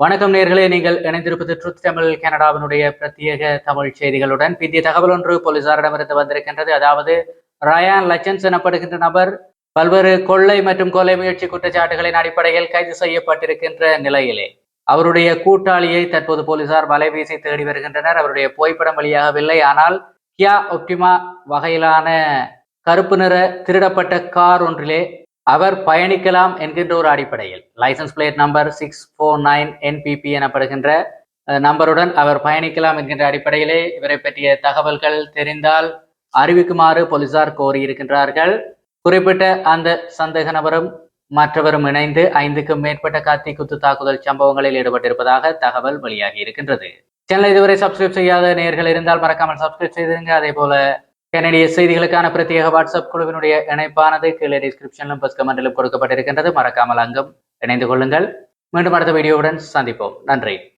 வணக்கம் நேர்களே நீங்கள் இணைந்திருப்பது ட்ருத் தமிழ் கனடாவினுடைய பிரத்யேக தமிழ் செய்திகளுடன். பிந்திய தகவல் ஒன்று போலீசாரிடமிருந்து வந்திருக்கின்றது. அதாவது ரயான் லச்சன்ஸ் எனப்படுகின்ற நபர் பல்வேறு கொள்ளை மற்றும் கொலை முயற்சி குற்றச்சாட்டுகளின் அடிப்படையில் கைது செய்யப்பட்டிருக்கின்ற நிலையிலே. அவருடைய கூட்டாளியை தற்போது போலீசார் வலைவீசி தேடி வருகின்றனர். அவருடைய புகைப்படம் வெளியாகவில்லை. ஆனால் கியா ஒப்டிமா வகையிலான கருப்பு நிற திருடப்பட்ட கார் ஒன்றிலே அவர் பயணிக்கலாம் என்கின்ற ஒரு அடிப்படையில். License plate number six four nine NPP எனப்படுகின்ற நம்பருடன் அவர் பயணிக்கலாம் என்கின்ற அடிப்படையிலே இவரை பற்றிய தகவல்கள் தெரிந்தால் அறிவிக்குமாறு போலீசார் கோரியிருக்கின்றார்கள். குறிப்பிட்ட அந்த சந்தேக நபரும் மற்றவரும் இணைந்து ஐந்துக்கும் மேற்பட்ட கத்தி குத்து தாக்குதல் சம்பவங்களில் ஈடுபட்டிருப்பதாக தகவல் வெளியாகி இருக்கின்றது. சேனலை இதுவரை சப்ஸ்கிரைப் செய்யாத நேர்கள் இருந்தால் மறக்காமல் சப்ஸ்கிரைப் செய்திருங்க. அதே போல என்னுடைய செய்திகளுக்கான பிரத்யேக வாட்ஸ்அப் குழுவினுடைய இணைப்பானது கீழே டிஸ்கிரிப்ஷனிலும் பஸ் கமெண்டிலும் கொடுக்கப்பட்டிருக்கின்றது. மறக்காமல் அங்கும் இணைந்து கொள்ளுங்கள். மீண்டும் அடுத்த வீடியோவுடன் சந்திப்போம். நன்றி.